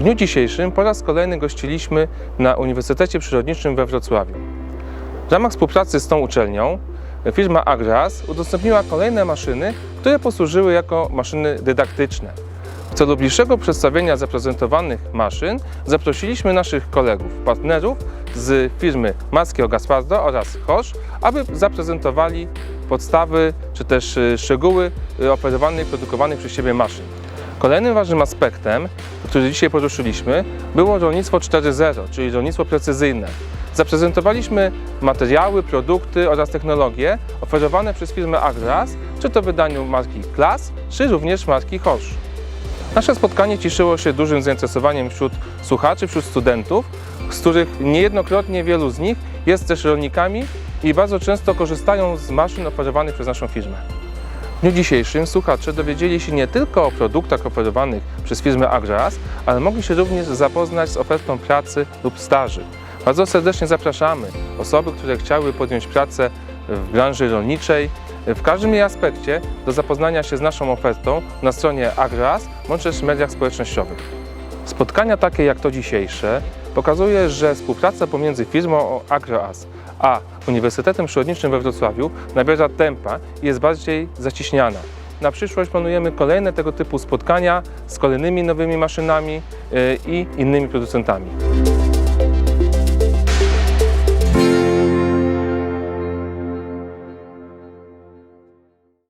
dniu dzisiejszym po raz kolejny gościliśmy na Uniwersytecie Przyrodniczym we Wrocławiu. W ramach współpracy z tą uczelnią firma Agras udostępniła kolejne maszyny, które posłużyły jako maszyny dydaktyczne. W celu bliższego przedstawienia zaprezentowanych maszyn zaprosiliśmy naszych kolegów, partnerów z firmy Mackiego Gaspardo oraz Hosz, aby zaprezentowali podstawy czy też y, szczegóły y, operowanych, produkowanych przez siebie maszyn. Kolejnym ważnym aspektem, który dzisiaj poruszyliśmy, było rolnictwo 4.0, czyli rolnictwo precyzyjne. Zaprezentowaliśmy materiały, produkty oraz technologie oferowane przez firmę Agras, czy to w wydaniu marki Klas, czy również marki Horsch. Nasze spotkanie cieszyło się dużym zainteresowaniem wśród słuchaczy, wśród studentów, z których niejednokrotnie wielu z nich jest też rolnikami i bardzo często korzystają z maszyn oferowanych przez naszą firmę. W dniu dzisiejszym słuchacze dowiedzieli się nie tylko o produktach oferowanych przez firmę Agras, ale mogli się również zapoznać z ofertą pracy lub staży. Bardzo serdecznie zapraszamy osoby, które chciały podjąć pracę w branży rolniczej, w każdym jej aspekcie do zapoznania się z naszą ofertą na stronie Agras bądź też w mediach społecznościowych. Spotkania takie jak to dzisiejsze pokazuje, że współpraca pomiędzy firmą Agroas a Uniwersytetem Przyrodniczym we Wrocławiu nabiera tempa i jest bardziej zaciśniana. Na przyszłość planujemy kolejne tego typu spotkania z kolejnymi nowymi maszynami yy, i innymi producentami.